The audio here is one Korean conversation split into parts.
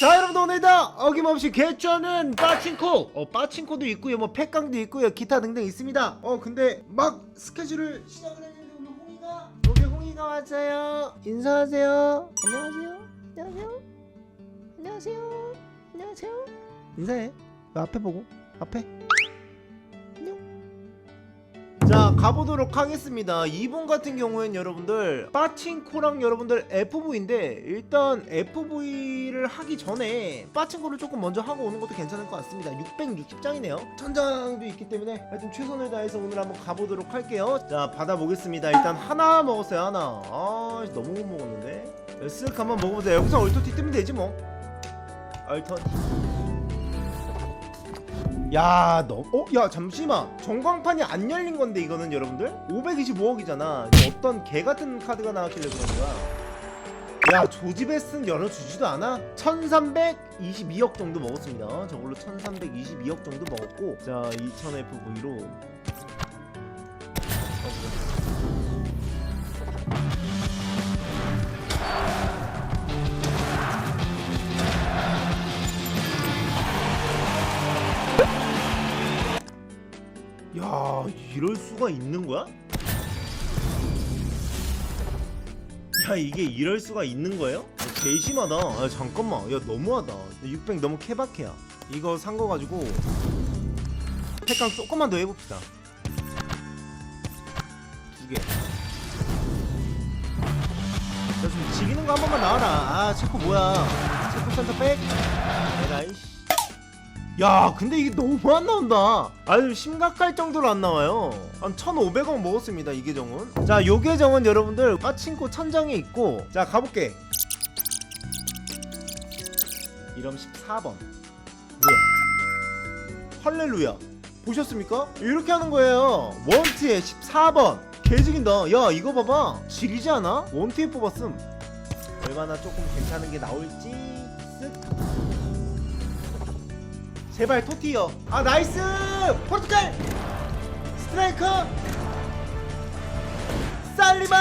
자 여러분들 오늘다 어김없이 개쩌는 빠친코. 어 빠친코도 있고요. 뭐 팩강도 있고요. 기타 등등 있습니다. 어 근데 막 스케줄을 시작을 했는데 오늘 홍이가 여기 홍이가 왔어요. 인사하세요. 안녕하세요. 안녕하세요. 안녕하세요. 안녕하세요. 인사해. 그 앞에 보고. 앞에 자 가보도록 하겠습니다. 이분 같은 경우엔 여러분들 빠친코랑 여러분들 FV인데 일단 FV를 하기 전에 빠친코를 조금 먼저 하고 오는 것도 괜찮을 것 같습니다. 660장이네요. 천장도 있기 때문에 하여튼 최선을 다해서 오늘 한번 가보도록 할게요. 자 받아보겠습니다. 일단 하나 먹었어요 하나. 아 너무 못 먹었는데. 쓱 한번 먹어보자 여기서 얼토티 뜨면 되지 뭐. 얼토티 야, 너, 어, 야, 잠시만. 전광판이 안 열린 건데 이거는 여러분들 525억이잖아. 어떤 개 같은 카드가 나왔길래 그런 거야. 야, 조지베스는 열어주지도 않아. 1322억 정도 먹었습니다. 저걸로 1322억 정도 먹었고, 자, 2000FV로. 야, 이럴 수가 있는 거야? 야, 이게 이럴 수가 있는 거예요? 개심하다. 아, 잠깐만. 야, 너무하다. 600 너무 케바케야. 이거 산 거 가지고 색감 조금만 더 해봅시다. 두 개. 자, 좀 지기는 거 한 번만 나와라. 아, 체코 뭐야? 체코 센터 백? 에라이씨. 야 근데 이게 너무 안 나온다. 아주 심각할 정도로 안 나와요. 한 1500원 먹었습니다 이 계정은. 자 요 계정은 여러분들 빠친코 천장에 있고 자 가볼게. 이름 14번. 뭐야? 할렐루야. 보셨습니까? 이렇게 하는 거예요. 원티에 14번. 개죽인다. 야 이거 봐봐. 지리지 않아? 원티에 뽑았음. 얼마나 조금 괜찮은 게 나올지 쓱 제발 토티어 아 나이스! 포르투갈! 스트라이커! 살리바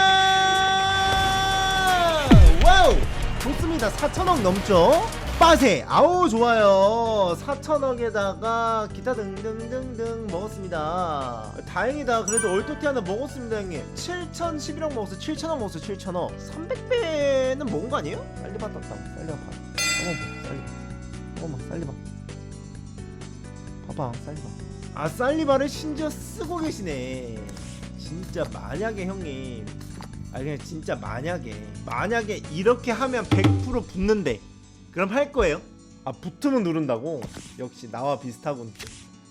와우! 좋습니다. 4천억 넘죠? 빠세! 아우 좋아요. 4천억에다가 기타 등등등등 먹었습니다. 다행이다. 그래도 얼토티 하나 먹었습니다 형님. 7,011억 먹었어 7천억 먹었어 7천억. 300배는 먹은 거 아니에요? 살리바 떴다. 살리바 봐 어머 살리바 어머 살리바 봐봐 살리바 아 살리바를 심지어 쓰고 계시네 진짜 만약에 형님 아 그냥 진짜 만약에 만약에 이렇게 하면 100% 붙는데 그럼 할 거예요? 아 붙으면 누른다고? 역시 나와 비슷하군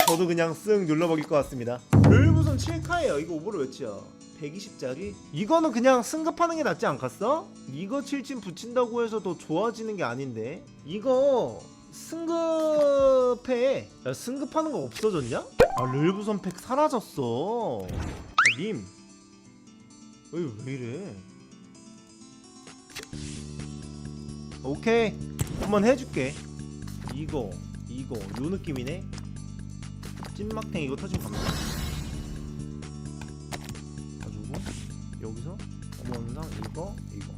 저도 그냥 쓱 눌러버릴 것 같습니다 룰무선 7카예요 이거 오버로 몇이야 120짜리? 이거는 그냥 승급하는 게 낫지 않겠어? 이거 7진 붙인다고 해서 더 좋아지는 게 아닌데 이거 승급해. 야 승급하는 거 없어졌냐? 아 룰부선 팩 사라졌어. 아, 님 왜, 왜 이래? 오케이. 한번 해줄게. 이거 이거. 요 느낌이네. 찐막탱 이거 터지면 갑니다 가지고 여기서 검은상 이거 이거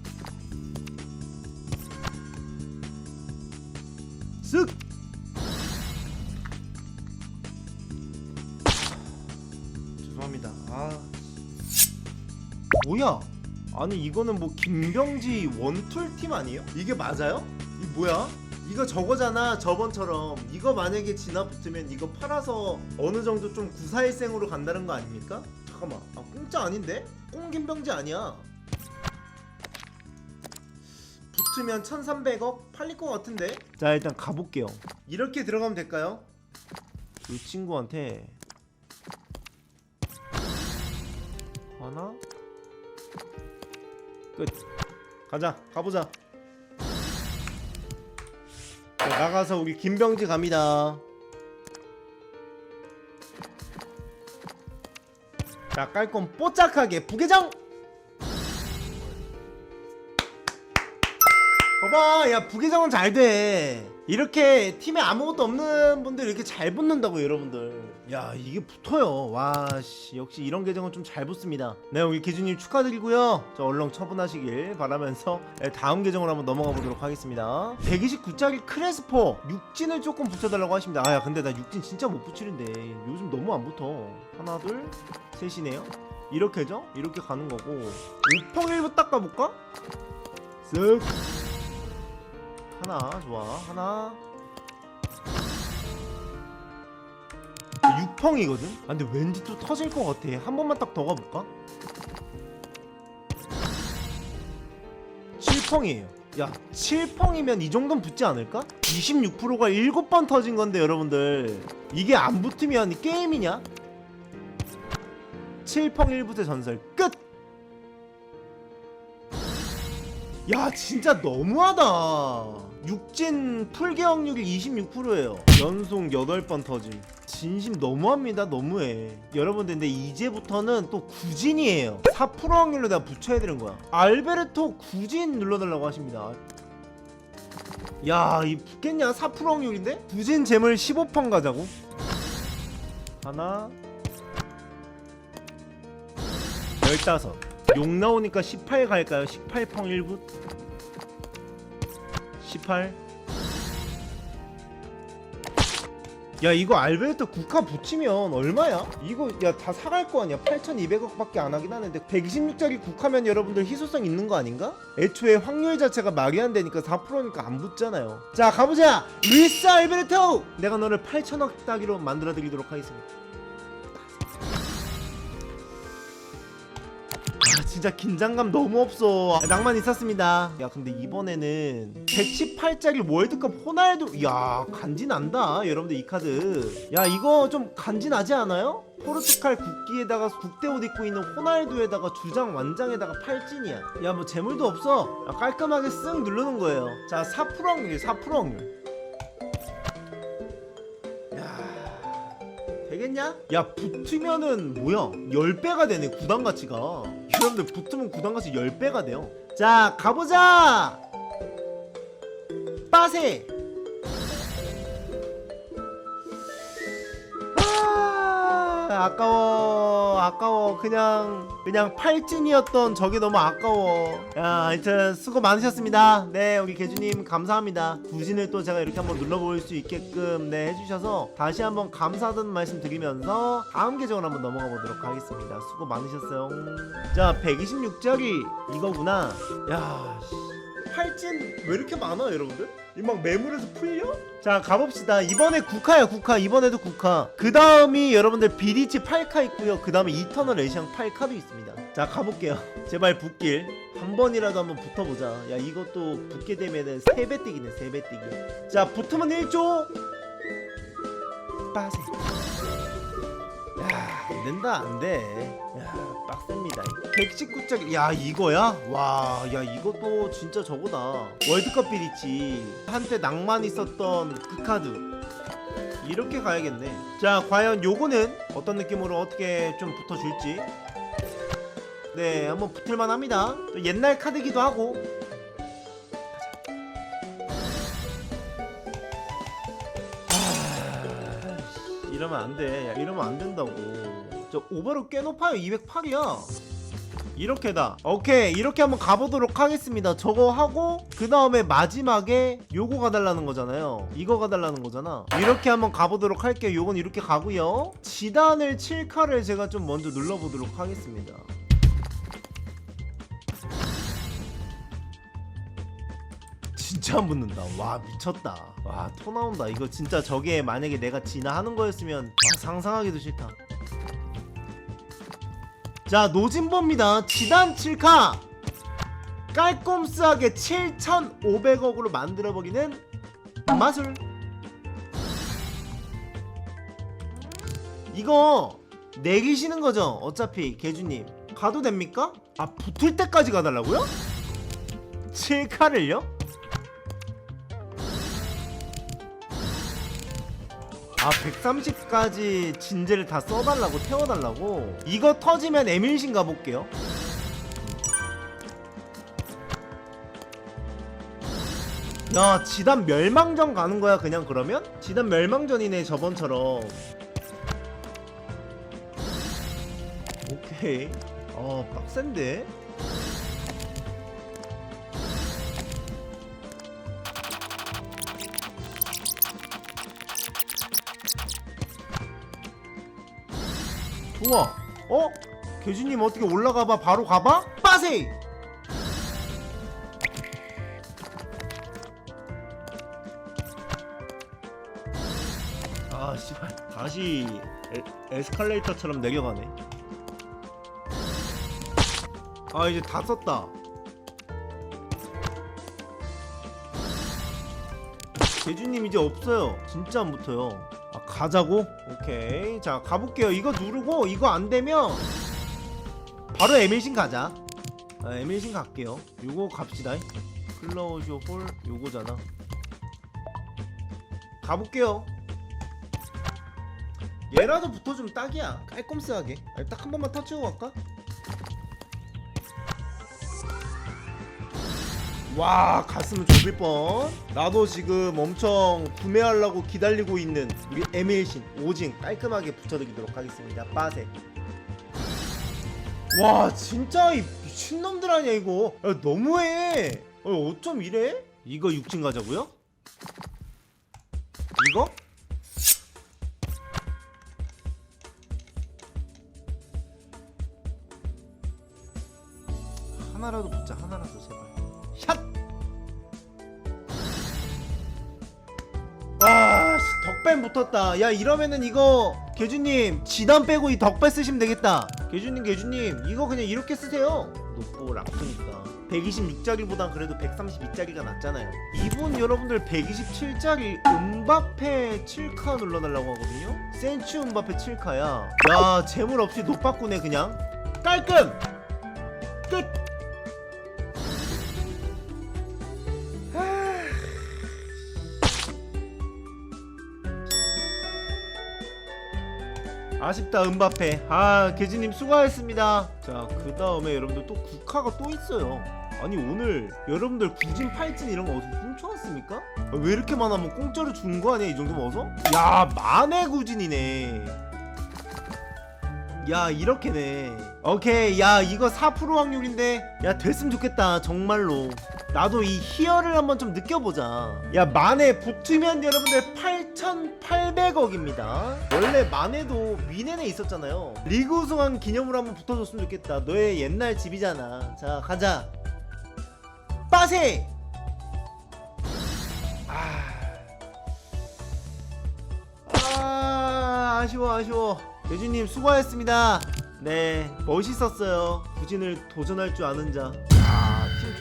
쓱 죄송합니다 아 뭐야 아니 이거는 뭐 김병지 원툴 팀 아니에요? 이게 맞아요? 이 뭐야? 이거 저거잖아 저번처럼 이거 만약에 진화 붙으면 이거 팔아서 어느 정도 좀 구사일생으로 간다는 거 아닙니까? 잠깐만 아 공짜 아닌데? 꽁 김병지 아니야 붙으면 1300억? 팔릴 것 같은데? 자 일단 가볼게요. 이렇게 들어가면 될까요? 이 친구한테 하나? 끝. 가자 가보자. 자, 나가서 우리 김병지 갑니다. 자 깔끔 뽀짝하게. 부계장 봐봐 야 부계장은 잘돼. 이렇게 팀에 아무것도 없는 분들 이렇게 잘 붙는다고 여러분들. 야 이게 붙어요. 와씨 역시 이런 계정은 좀 잘 붙습니다. 네 우리 기준님 축하드리고요. 저 얼렁 처분하시길 바라면서 네, 다음 계정으로 한번 넘어가 보도록 하겠습니다. 129짜리 크레스포 육진을 조금 붙여달라고 하십니다. 아야 근데 나 육진 진짜 못 붙이는데. 요즘 너무 안 붙어. 하나 둘 셋이네요. 이렇게죠? 이렇게 가는 거고. 오펑 1부 닦아볼까? 쓱 하나 좋아 하나 6펑이거든? 아 근데 왠지 또 터질 것 같아 한 번만 딱 더 가볼까? 7펑이에요 야 7펑이면 이 정도는 붙지 않을까? 26%가 7번 터진 건데 여러분들 이게 안 붙으면 게임이냐? 7펑 1부터 전설 끝! 야 진짜 너무하다 육진 풀개 확률이 26%예요 연속 8번 터짐 진심 너무합니다 너무해 여러분들 근데 이제부터는 또 구진이에요 4% 확률로 내가 붙여야 되는 거야 알베르토 구진 눌러달라고 하십니다 야 이 붙겠냐 4% 확률인데? 구진 재물 15번 가자고 하나 15. 욕 나오니까 18 갈까요? 18펑 1분? 18. 야 이거 알베르토 국화 붙이면 얼마야? 이거 야 다 사갈 거 아니야 8,200억밖에 안 하긴 하는데 126짜리 국화면 여러분들 희소성 있는 거 아닌가? 애초에 확률 자체가 말이 안 되니까 4%니까 안 붙잖아요 자 가보자 루이스 알베르토 내가 너를 8천억 따기로 만들어 드리도록 하겠습니다 진짜 긴장감 너무 없어. 낭만 있었습니다. 야 근데 이번에는 118짜리 월드컵 호날두. 야 간지난다 여러분들 이 카드. 야 이거 좀 간지나지 않아요? 포르투갈 국기에다가 국대 옷 입고 있는 호날두에다가 주장 완장에다가 팔찐이야. 야 뭐 재물도 없어. 야, 깔끔하게 쓱 누르는 거예요. 자4% 확률 4% 확률. 야 되겠냐? 야 붙으면은 뭐야? 10배가 되네 구단 가치가. 여러분들 붙으면 구단 가치 10배가 돼요. 자 가보자! 빠세 아 아까워 아까워. 그냥 그냥 팔찐이었던 저게 너무 아까워. 야 하여튼 수고 많으셨습니다. 네 우리 개주님 감사합니다. 구진을 또 제가 이렇게 한번 눌러볼 수 있게끔 네 해주셔서 다시 한번 감사하다는 말씀 드리면서 다음 계정으로 한번 넘어가 보도록 하겠습니다. 수고 많으셨어요. 자 126짜리. 이거구나. 야 씨. 팔찐 왜 이렇게 많아 여러분들? 이 막 매물에서 풀려? 자 가봅시다. 이번에 국화야 국화. 이번에도 국화. 그 다음이 여러분들 비리치 8카 있고요. 그 다음에 이터널 에시앙 8카도 있습니다. 자 가볼게요. 제발 붙길. 한 번이라도 한번 붙어보자. 야 이것도 붙게 되면은 3배 뛰기네 3배 뛰기. 자 붙으면 1조. 빠세. 야 안 된다. 안 돼 야 빡셉니다. 119짜리 야 이거야? 와 야 이것도 진짜 저거다. 월드컵 비리치. 한때 낭만 있었던 그 카드. 이렇게 가야겠네. 자 과연 요거는 어떤 느낌으로 어떻게 좀 붙어줄지. 네 한번 붙을만 합니다. 또 옛날 카드기도 하고 아, 이러면 안돼. 야 이러면 안 된다고. 저 오버로 꽤 높아요. 208이야. 이렇게다. 오케이. 이렇게 한번 가보도록 하겠습니다. 저거 하고 그 다음에 마지막에 요거 가달라는 거잖아요. 이거 가달라는 거잖아. 이렇게 한번 가보도록 할게요. 요건 이렇게 가고요. 지단을 7카를 제가 좀 먼저 눌러보도록 하겠습니다 진짜 안 붙는다. 와 미쳤다. 와 토 나온다. 이거 진짜 저게 만약에 내가 진화 하는 거였으면 와, 상상하기도 싫다. 자 노진보입니다. 지단 7카. 깔끔스하게 7,500억으로 만들어보기는 마술. 이거 내기시는 거죠? 어차피 개주님. 가도 됩니까? 아 붙을 때까지 가달라고요? 7카를요? 아 130까지 진제를 다 써달라고 태워달라고 이거 터지면 에밀신 가볼게요 야야 지단 멸망전 가는 거야 그냥 그러면? 지단 멸망전이네 저번처럼 오케이 어 빡센데? 교주님 어떻게 올라가봐? 바로 가봐? 빠세이! 아 씨발. 다시 에, 에스컬레이터처럼 내려가네. 아 이제 다 썼다. 제주님 이제 없어요. 진짜 안 붙어요. 아 가자고? 오케이. 자 가볼게요. 이거 누르고 이거 안 되면 바로 에밀신 가자. 아, 에밀신 갈게요. 요거 갑시다. 클로우쇼 홀 요거잖아. 가볼게요. 얘라도 붙어주면 딱이야. 깔끔스하게. 딱 한 번만 터치고 갈까? 와 갔으면 좋을 뻔. 나도 지금 엄청 구매하려고 기다리고 있는 우리 에밀신 오징 깔끔하게 붙여드리도록 하겠습니다. 빠세 와 진짜 이 미친놈들 아니야 이거 야, 너무해 어, 어쩜 이래? 이거 육진 가자고요? 이거? 하나라도 붙자 하나라도 제발 샷! 와 씨, 덕배 붙었다 야 이러면은 이거 개주님 지단 빼고 이 덕배 쓰시면 되겠다 개주님 개주님 이거 그냥 이렇게 쓰세요. 높고 라프니까. 126짜리보단 그래도 132짜리가 낫잖아요. 이분 여러분들 127짜리 음바페 7카 눌러달라고 하거든요. 센츄 음바페 7카야. 야 재물 없이 노빠꾸네 그냥. 깔끔! 끝 아쉽다 은바페. 아 개지님 수고하셨습니다. 자 그 다음에 여러분들 또 국화가 또 있어요. 아니 오늘 여러분들 구진 팔진 이런 거 어디서 훔쳐왔습니까? 아, 왜 이렇게 많아 뭐 공짜로 준 거 아니야 이 정도면 어서? 야 만회 구진이네. 야 이렇게네. 오케이 야 이거 4% 확률인데. 야 됐으면 좋겠다 정말로 나도 이 희열을 한번 좀 느껴보자. 야 만에 붙으면 여러분들 8,800억입니다. 원래 만에도 미네에 있었잖아요. 리그 우승한 기념으로 한번 붙어줬으면 좋겠다. 너의 옛날 집이잖아. 자 가자. 빠세! 아... 아 아쉬워 아쉬워. 대주님 수고하셨습니다. 네 멋있었어요. 부진을 도전할 줄 아는 자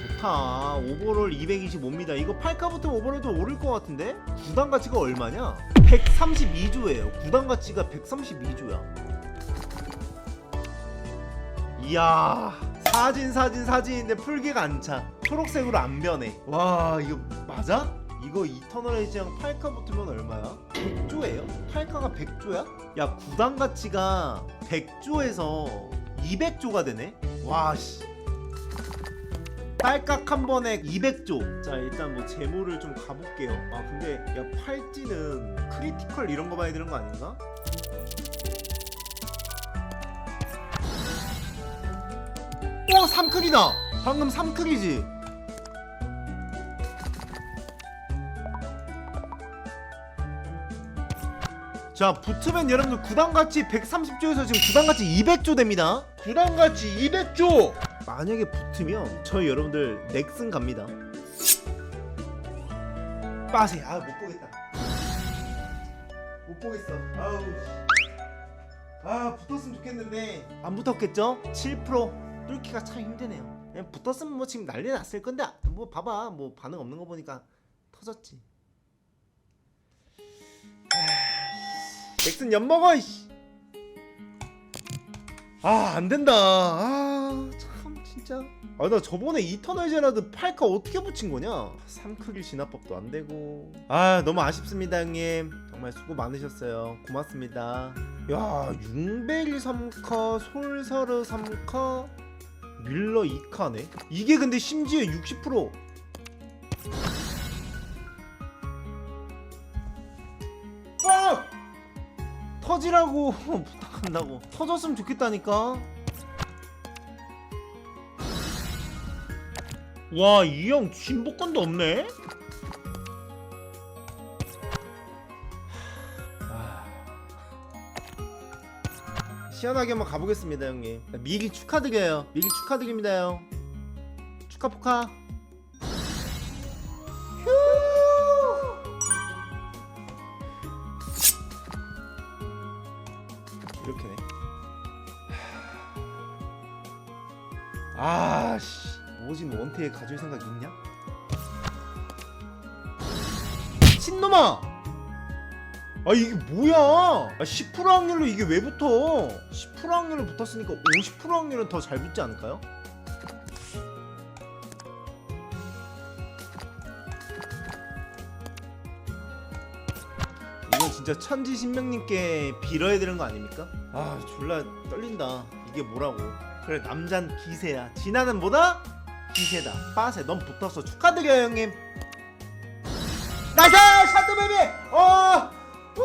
좋다. 오버롤 225입니다. 이거 8카 붙으면 오버롤도 오를 것 같은데? 구단 가치가 얼마냐? 132조예요. 구단 가치가 132조야. 이야. 사진 사진 사진인데 풀기가 안 차. 초록색으로 안 변해. 와, 이거 맞아? 이거 이터널 에이지랑 8카 붙으면 얼마야? 100조예요? 8카가 100조야? 야, 구단 가치가 100조에서 200조가 되네? 와, 씨. 딸깍 한 번에 200조. 자 일단 뭐 재물을 좀 가볼게요. 아 근데 야 팔찌는 크리티컬 이런 거 봐야 되는 거 아닌가? 오 3크기다. 방금 3크기지. 자 붙으면 여러분들 구단가치 130조에서 지금 구단가치 200조 됩니다 구단가치 200조 만약에 붙으면 저희 여러분들 넥슨 갑니다. 빠세 아못 보겠다. 못 보겠어. 아우 아 붙었으면 좋겠는데. 안 붙었겠죠? 7% 뚫기가 참 힘드네요. 그냥 붙었으면 뭐 지금 난리 났을 건데. 뭐 봐봐. 뭐 반응 없는 거 보니까 터졌지. 넥슨 엿먹어 이씨. 아 안된다. 아 참 진짜? 아 나 저번에 이터널 제라드 8카 어떻게 붙인 거냐? 3크길 진화법도 안 되고. 아 너무 아쉽습니다 형님. 정말 수고 많으셨어요. 고맙습니다. 야 융벨이 3카 솔사르 3카 밀러 2카네? 이게 근데 심지어 60% 아! 터지라고 부탁한다고. 터졌으면 좋겠다니까. 와 이 형 진복권도 없네? 아. 시원하게 한번 가보겠습니다 형님. 미리 축하드려요. 미리 축하드립니다 형. 축하 포카 원태에 가줄 생각 있냐? 신놈아! 아 이게 뭐야? 아, 10% 확률로 이게 왜 붙어? 10% 확률로 붙었으니까 50% 확률은 더 잘 붙지 않을까요? 이건 진짜 천지 신명님께 빌어야 되는 거 아닙니까? 아 졸라 떨린다 이게 뭐라고 그래 남잔 기세야 진아는 뭐다? 기세다. 빠세. 넌 붙었어. 축하드려요 형님. 나이스! 샷도 베이비! 어! 우!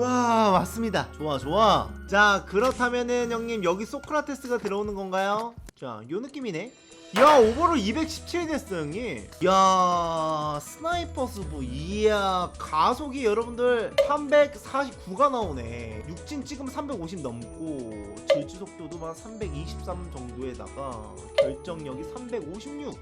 와 맞습니다. 좋아 좋아. 자 그렇다면은 형님 여기 소크라테스가 들어오는 건가요? 자요 느낌이네 야 오버롤 217 됐어 형님. 야 스나이퍼 수부 이야 가속이 여러분들 349가 나오네. 육진 찍으면 350 넘고 질주 속도도 막 323 정도에다가 결정력이 356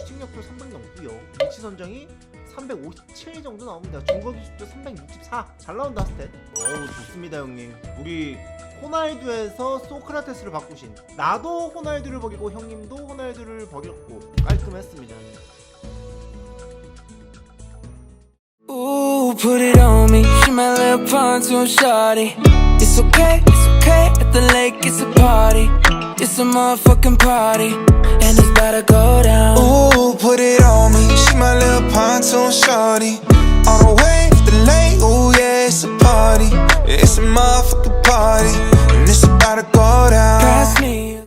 추진력도 300 넘고요. 위치 선정이 357 정도 나옵니다 중거 기술도 364 잘 나온다 스탯 어우 좋습니다 형님 우리 호날두에서 소크라테스를 바꾸신 나도 호날두를 버리고 형님도 호날두를 버렸고 깔끔했습니다 형님. Ooh, put it on me. She my little pontoon shawty. It's okay, it's okay. At the lake, it's a party. It's a motherfucking party. And it's about to go down. Ooh, put it on me. my little pontoon shorty. On the way to the lake, oh yeah, it's a party. It's a motherfucking party. And it's about to go down. Pass me